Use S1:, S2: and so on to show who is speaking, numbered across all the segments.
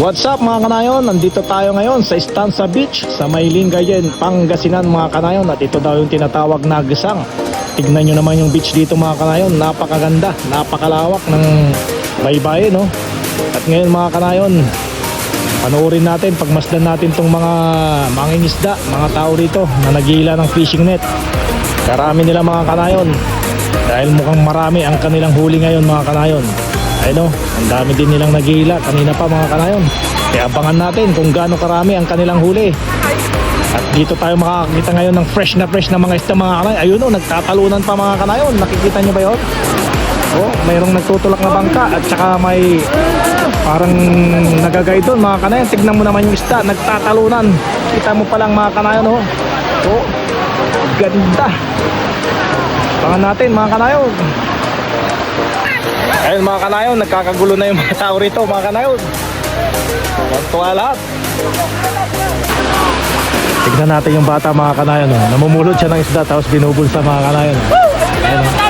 S1: What's up mga kanayon? Nandito tayo ngayon sa Stanza Beach sa Maylingayen, Pangasinan mga kanayon at ito daw yung tinatawag na Gesang. Tignan nyo naman yung beach dito mga kanayon, napakaganda, napakalawak ng baybay no. At ngayon mga kanayon, panoorin natin, pagmasdan natin tong mga mangingisda, mga tao dito na nagila ng fishing net. Karami nila mga kanayon dahil mukhang marami ang kanilang huli ngayon mga kanayon. Ay no, ang dami din nilang nagihila kanina pa mga kanayon. Kaya abangan natin kung gaano karami ang kanilang huli. At dito tayo makakakita ngayon ng fresh na fresh na mga isda mga kanayon. Ayun o, nagtatalunan pa mga kanayon. Nakikita nyo ba yun? Oh, mayroong nagtutulak na bangka at saka may parang nagagay doon mga kanayon. Tignan mo naman yung isda, nagtatalunan. Kita mo pa lang mga kanayon oh. Oh, ganda. Abangan natin mga kanayon. Ayun mga kanayon, nagkakagulo na yung mga tao rito mga kanayon. Tuwa lahat. Tignan natin yung bata mga kanayon. Oh. Namumulot siya ng isda tapos binubulsa mga kanayon. Ayun, oh.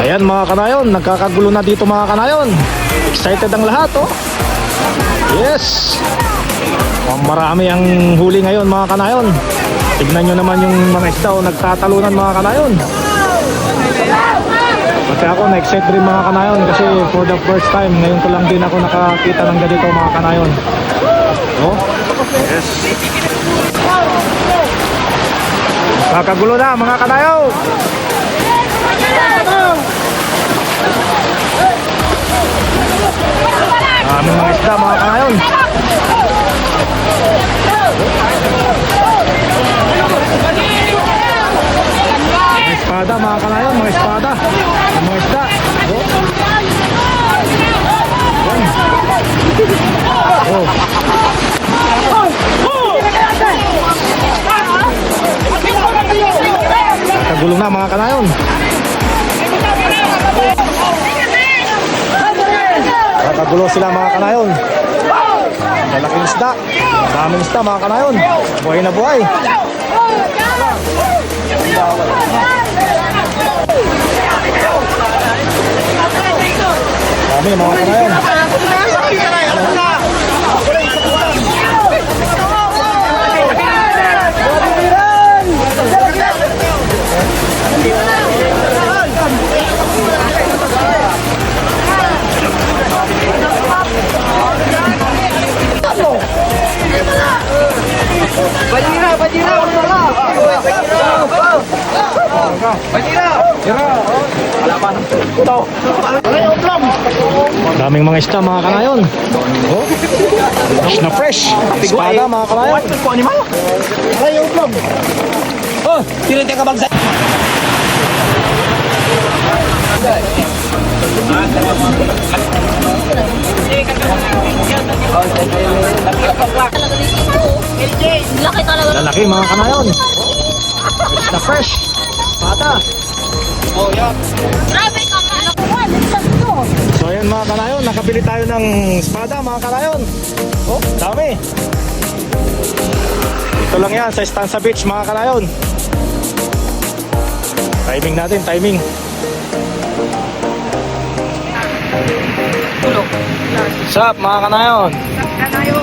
S1: Ayan mga kanayon, nagkakagulo na dito mga kanayon. Excited ang lahat oh. Yes. Marami ang huli ngayon mga kanayon. Tignan nyo naman yung mga isda oh, nagtatalunan mga kanayon. Pati ako na-excite rin mga kanayon kasi for the first time ngayon ko lang din ako nakakita ng ganito mga kanayon. Oh. Yes. Kakagulo na mga kanayon. Isda mga espada mga kanayon, mga espada. Mga isda. Oh. Yan. Kagulong na mga kanayon. Kakagulo sila mga kanayon. Malaking isda. Daming isda mga kanayon. Buhay na buhay.
S2: Bajira.
S1: Ito. Daming mga isda mga kanayon. Oh. Fresh na fresh. Espada mga kanayon.
S2: ko animal. Ayo, vlog. Oh, tinitya ka bang
S3: Laki talaga.
S1: Lalaki mga kanayon. Fresh na fresh. Espada.
S3: Grabe ka. Alam ko, ano to?
S1: So ayan mga kanayon, nakabili tayo ng espada mga kanayon. Oh, dami. Ito lang yan sa Stanza Beach mga kanayon. Timing natin, timing. Sup mga kanayon?
S2: Kanayo.